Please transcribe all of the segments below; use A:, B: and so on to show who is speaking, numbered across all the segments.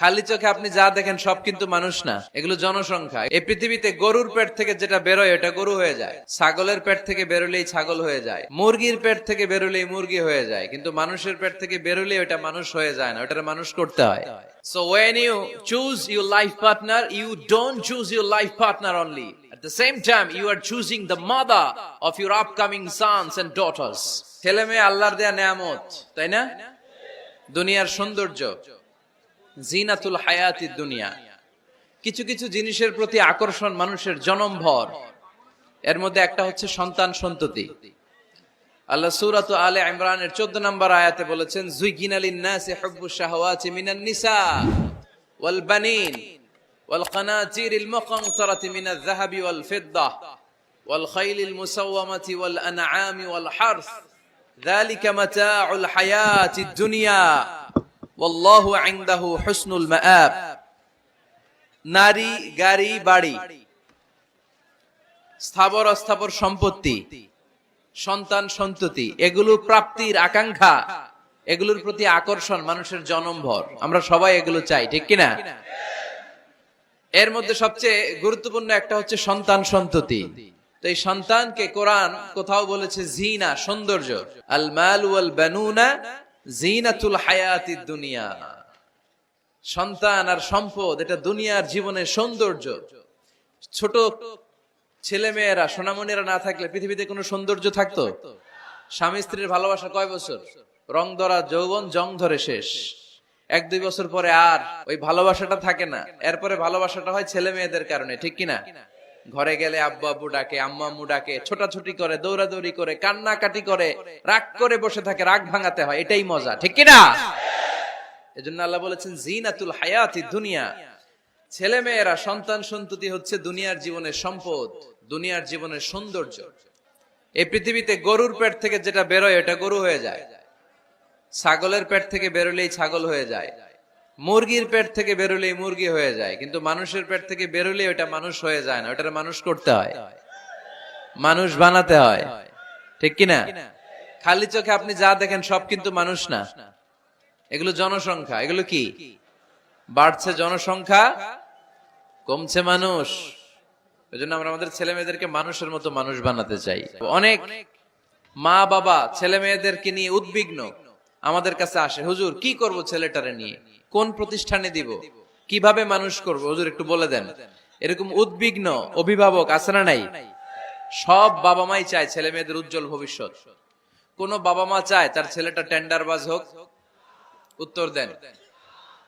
A: খালি চোখে আপনি যা দেখেন সব কিন্তু মানুষ না। এগুলো জনসংখ্যা। এই পৃথিবীতে গরুর পেট থেকে যেটা বেরোয় এটা গরু হয়ে যায়। ছাগলের পেট থেকে বেরোলেই ছাগল হয়ে যায়। মুরগির পেট থেকে বেরোলেই মুরগি হয়ে যায়। কিন্তু মানুষের পেট থেকে বেরোলেই ওটা মানুষ হয়ে যায় না। ওটা মানুষ করতে হয়। So when you choose your life partner you don't choose your life partner only At the same time, you are choosing the mother of your upcoming sons and daughters. ছেলে মেয়ে আল্লাহর দেয়া নেয়ামত তাই না? দুনিয়ার সৌন্দর্য। জিনাতুল হায়াতি দুনিয়া। কিছু কিছু জিনিসের প্রতি আকর্ষণ মানুষের জনমভর। এর মধ্যে একটা হচ্ছে সন্তান সন্ততি। আল্লাহ সুরাত আলে ইমরানের চোদ্দ নম্বর আয়াতে বলেছেন, জুইগিন আলিন হব্বু মিনান নিসা ওয়াল বানিন ওয়াল খানাতিরিল মুকানতারাতি মিনাল যাহাবি ওয়াল ফিদ্দাহ ওয়াল খাইলিল মুসাওয়ামাতি ওয়াল আনআমি ওয়াল দুনিয়া। ওয়াল্লাহু ইনদাহু হুসনুল নারী, গাড়ি, বাড়ি। স্থাবর অস্থাবর সম্পত্তি। সন্তান, সন্ততি। এগুলো প্রাপ্তির আকাঙ্ক্ষা। এগুলোর প্রতি আকর্ষণ মানুষের জনমভর। আমরা সবাই এগুলো চাই, ঠিক কিনা? এর মধ্যে সবচেয়ে গুরুত্বপূর্ণ একটা হচ্ছে সন্তান, সন্ততি। তো এই সন্তানকে কোরআন কোথাও বলেছে, জিনা, সৌন্দর্য। আল মাল ওয়াল বানুনা জিনাতুল হায়াতিদ দুনিয়া। সন্তান আর সম্পদ, এটা দুনিয়ার জীবনের সৌন্দর্য। ছোট ছেলে মেয়েরা সোনামণিরা না থাকলে পৃথিবীতে কোনো সৌন্দর্য থাকতো? স্বামী স্ত্রীর ভালোবাসা কয় বছর? রং ধরা, যৌবন, জং ধরে শেষ। এক, দুই বছর পরে আর ওই ভালোবাসাটা থাকে না। এরপরে ভালোবাসাটা হয় ছেলে মেয়েদের কারণে, ঠিক কিনা? ঘরে গেলে আব্বু আব্বু ডাকে, আম্মা আম্মু ডাকে, ছোটাছুটি করে, দৌড়াদৌড়ি করে, কান্নাকাটি করে, রাগ করে বসে থাকে, রাগ ভাঙাতে হয়, এটাই মজা, ঠিক কিনা এজন্য আল্লাহ বলেছেন, জিনাতুল হায়াতি দুনিয়া। ছেলে মেয়েরা, সন্তান সন্ততি হচ্ছে দুনিয়ার জীবনের সম্পদ, দুনিয়ার জীবনের সৌন্দর্য। এই পৃথিবীতে গরুর পেট থেকে যেটা বেরোয়, এটা গরু হয়ে যায়। ছাগলের পেট থেকে বেরোলেই ছাগল হয়ে যায়। মুরগির পেট থেকে বেরোলেই মুরগি হয়ে যায়, কিন্তু মানুষের পেট থেকে বেরোলেই ওটা মানুষ হয়ে যায় না ওটা মানুষ করতে হয়। মানুষ বানাতে হয়। ঠিক কিনা? খালি চোখে আপনি যা দেখেন সব কিন্তু মানুষ না। এগুলো জনসংখ্যা, এগুলো কি? বাড়ছে জনসংখ্যা, কমছে মানুষ। এই জন্য আমরা আমাদের ছেলে মেয়েদেরকে মানুষের মতো মানুষ বানাতে চাই। অনেক মা বাবা ছেলে মেয়েদেরকে নিয়ে উদ্বিগ্ন আমাদের কাছে আসে, হুজুর, কি করব ছেলেটারে নিয়ে? কোন প্রতিষ্ঠানে দিব? কীভাবে মানুষ করব? হুজুর, একটু বলে দেন। এরকম উদ্বিগ্ন অভিভাবক আছে না নাই? সব বাবা মাই চায় ছেলে মেয়েদের উজ্জ্বল ভবিষ্যৎ। কোন বাবা মা চায় তার ছেলেটা টেন্ডারবাজ হোক, উত্তর দেন।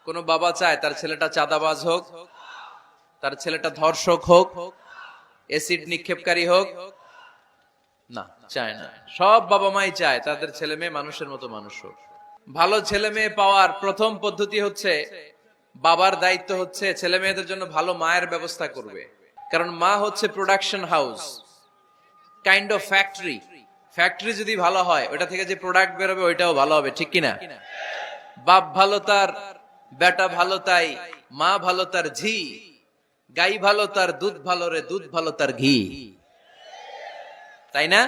A: কোন বাবা চায় তার ছেলেটা চাঁদাবাজ হোক, তার ছেলেটা ধর্ষক হোক এসিড নিক্ষেপকারী হোক, না, চায় না। সব বাবা মাই চায় তাদের ছেলে মেয়ে মানুষের মতো মানুষ হোক। ভালো ছেলে মেয়ে পাওয়ার প্রথম পদ্ধতি হচ্ছে বাবার দায়িত্ব হচ্ছে ছেলে মেয়েদের জন্য ভালো মায়ের ব্যবস্থা করবে। কারণ মা হচ্ছে production house kind of factory factory যদি ভালো হয়, ওটা থেকে যে প্রোডাক্ট বেরোবে, ওইটাও ভালো হবে, ঠিক কিনা? বাপ ভালো তার, বেটা ভালো তাই, মা ভালো তার ঝি, গাই ভালো তার দুধ ভালো রে, দুধ ভালো তার ঘি। তাই না?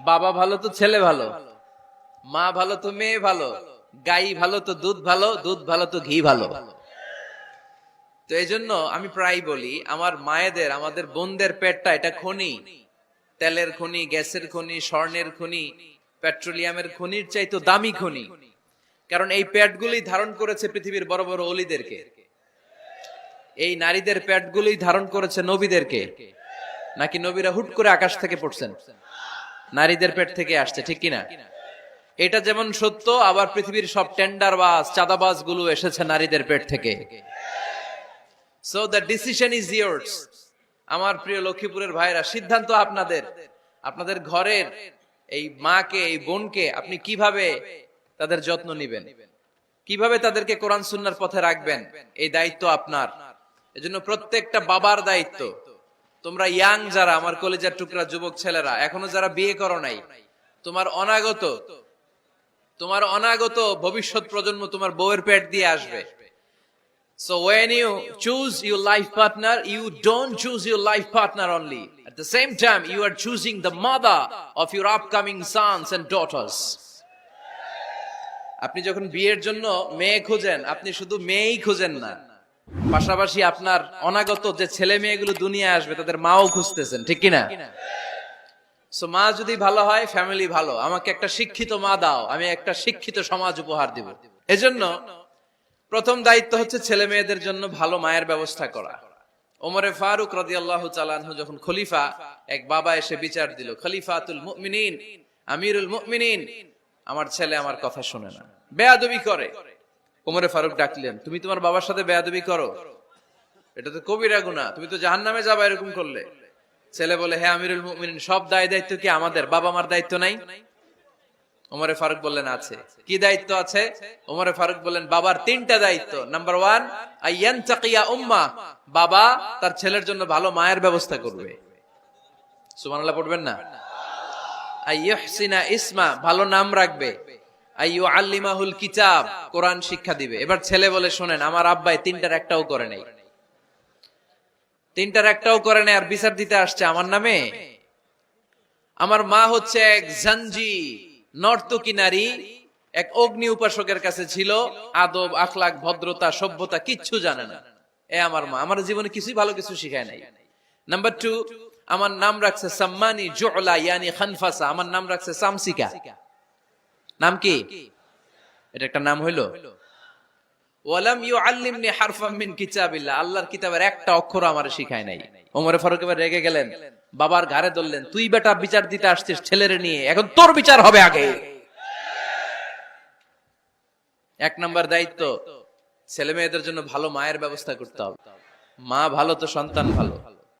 A: বাবা ভালো তো ছেলে ভালো। মা ভালো তো মেয়ে ভালো, গাই ভালো তো দুধ ভালো দুধ ভালো তো ঘি ভালো। তো এই জন্য আমি প্রায় বলি, আমার মায়েদের, আমাদের বোনদের পেটটা এটা খনি। তেলের খনি, গ্যাসের খনি, স্বর্ণের খনি, পেট্রোলিয়ামের খনির চাইতো দামি খনি। কারণ এই পেটগুলি ধারণ করেছে পৃথিবীর বড় বড় অলিদেরকে। এই নারীদের পেটগুলি ধারণ করেছে নবীদেরকে। নাকি নবীরা হুট করে আকাশ থেকে পড়ছেন? নারীদের পেট থেকে আসছে, ঠিক কিনা? এটা যেমন সত্য, আবার পৃথিবীর সব টেন্ডার বাস চাঁদাবাজগুলো এসেছে নারীদের পেট থেকে। So the decision is yours আমার প্রিয় লক্ষ্মীপুরের ভাইরা, সিদ্ধান্ত আপনাদের। আপনাদের ঘরের এই মাকে, এই বোনকে আপনি কীভাবে তাদের যত্ন নেবেন? কীভাবে তাদেরকে কোরআন সুন্নার পথে রাখবেন? এই দায়িত্ব আপনার। এজন্য প্রত্যেকটা বাবার দায়িত্ব। তোমরা ইয়াং যারা, আমার কলেজের টুকরা যুবক ছেলেরা, এখনও যারা বিয়ে করো নাই, তোমার অনাগত তোমার অনাগত ভবিষ্যৎ প্রজন্ম তোমার বউয়ের পেট দিয়ে আসবে So when you choose your life partner, you don't choose your life partner only. At the same time, you are choosing the mother of your upcoming sons and daughters. আপনি যখন বিয়ের জন্য মেয়ে খোঁজেন আপনি শুধু মেয়েই খোঁজেন না পাশাপাশি আপনার অনাগত যে ছেলে মেয়েগুলো দুনিয়ায় আসবে তাদের মাও খুঁজতেছেন ঠিক কিনা সো মা যদি ভালো হয় ফ্যামিলি ভালো। আমাকে একটা শিক্ষিত মা দাও, আমি একটা শিক্ষিত সমাজ উপহার দিব। এজন্য প্রথম দায়িত্ব হচ্ছে ছেলে মেয়েদের জন্য ভালো মায়ের ব্যবস্থা করা। ওমরে ফারুক রাদিয়াল্লাহু চালানহু যখন খলিফা, এক বাবা এসে বিচার দিল, খলিফাতুল মুমিনিন, আমিরুল মুমিনিন। আমার ছেলে আমার কথা শুনে না। বেয়াদবি করে। ওমরে ফারুক ডাকলেন, তুমি তোমার বাবার সাথে বেয়াদবি করো? এটা তো কবিরা গুনাহ, তুমি তো জাহান্নামে যাবা এরকম করলে। ছেলে বলে হ্যাঁ আমিরুল মুমিনিন, সব দায় দায়িত্ব কি আমাদের? বাবা মার দায়িত্ব নাই? ওমরে ফারুক বললেন, আছে। কি দায়িত্ব আছে? ওমরে ফারুক বললেন, বাবার তিনটা দায়িত্ব। নাম্বার ওয়ান আইয়ান চাকিয়া উম্মা। বাবা তার ছেলের জন্য ভালো মায়ের ব্যবস্থা করবে। সুবহানাল্লাহ, পড়বেন না? আইয়ুহসিনা ইসমা, ভালো নাম রাখবে। আইয়ু আল্লিমাহুল কিতাব, কোরআন শিক্ষা দিবে। এবার ছেলে বলে, শোনেন, আমার আব্বাই তিনটার একটাও করে নাই। তিনটার একটাও করে নাই আর বিচার দিতে আসছে আমার নামে। আমার মা হচ্ছে এক জাঞ্জি নর্তকী নারী, এক অগ্নি উপাসকের কাছে ছিল, আদব আখলাক ভদ্রতা, সভ্যতা, কিচ্ছু জানে না। এ আমার মা। আমার জীবনে কিছুই ভালো কিছু শিখায় নাই। নাম্বার টু আমার নাম রাখছে সাম্মানি জোলা ইয়ানি খানফাসা। আমার নাম রাখছে সামসিকা। নাম কি? এটা একটা নাম হইল? ওয়ালাম ইউআল্লিমনি হারফাম মিন কিতাবিল্লাহ। আল্লাহর কিতাবের একটা অক্ষর আমার শিখায় নাই। ওমরে ফারুক এবার রেগে গেলেন। বাবার ঘাড়ে ধরলেন, তুই বেটা বিচার দিতে আসছিস ছেলেরে নিয়ে, এখন তোর বিচার হবে আগে। এক নাম্বার দায়িত্ব ছেলে মেয়েদের জন্য ভালো মায়ের ব্যবস্থা করতে হবে। মা ভালো তো সন্তান ভালো।